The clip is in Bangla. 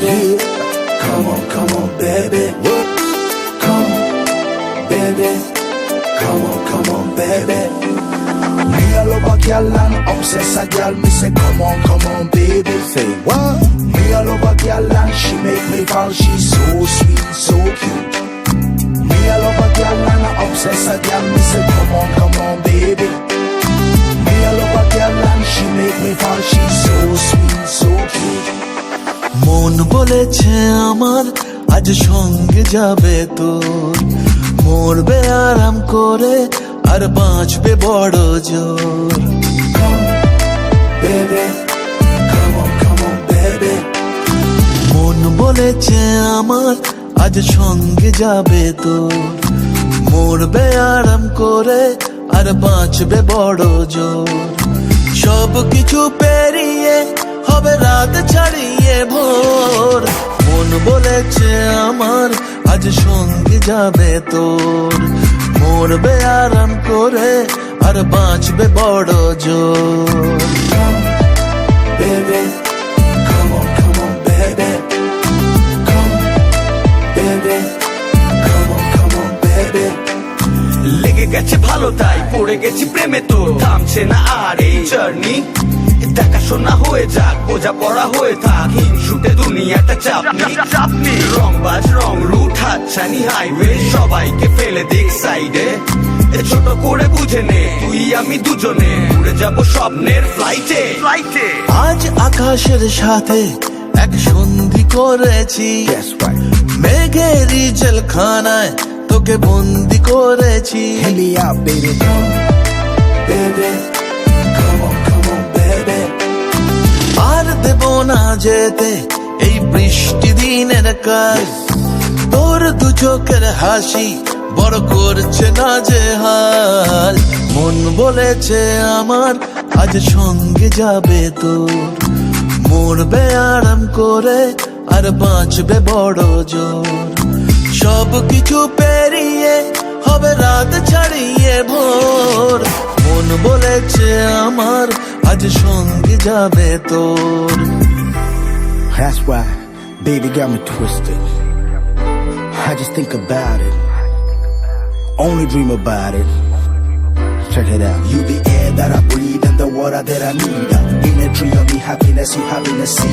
baby. Come on, come on, baby. Come on, baby. Come on, come on, baby. Míralo pa' que alan, obsesa gal, me say come on, come on, baby. Say what? Míralo pa' que alan, she make me fall, she's so sweet, so cute. Míralo pa' que alan, obsesa gal, me say come on, come on, baby. Míralo pa' que alan, she make me fall, মন বলেছে আমার আজ সঙ্গে যাবে তোর। মরবে আরাম করে আর বাঁচবে বড় জোর. মন বলেছে আমার আজ সঙ্গে যাবে তোর। মরবে আরাম করে আর বাঁচবে বড় জোর। সব কিছু পেরিয়ে হবে রাত ছাড়িয়ে আজ সঙ্গে যাবে তোর। মরবে আরাম করে আর বাঁচবে বড় জোর. লেগে গেছে ভালো তাই পড়ে গেছি প্রেমে তো থামছে না আর এই জার্নি দেখাশোনা হয়ে যাক বোঝা পড়া হয়ে থাক। হিংসুটে দুনিয়াটা চাপনি চাপনি রং দিক সাইডে। ছোট করে বুঝে নে তুই আমি দুজনে। উড়ে যাব স্বপ্নের ফ্লাইটে ফ্লাইটে আজ আকাশের সাথে এক সন্ধি করেছি. মেঘের জেলখানায় তোকে বন্দি করেছি। On, baby. আর দেব না যেতে এই বৃষ্টি দিনের কাজ। তোর দু চোখের হাসি বড় করছে না যে হাল। মন বলেছে আমার আজ সঙ্গে যাবে তোর মরবে আরাম করে আর বাঁচবে বড় জোর। সব কিছু পেরিয়ে হবে রাত ছাড়িয়ে ভোর। মন বলেছে আমার আজ সঙ্গে যাবে তোর। That's why, baby got me twisted. I just think about it. Only dream about it. Check it out. You the air that I breathe and the water that I need. In a tree of me happiness, you happiness.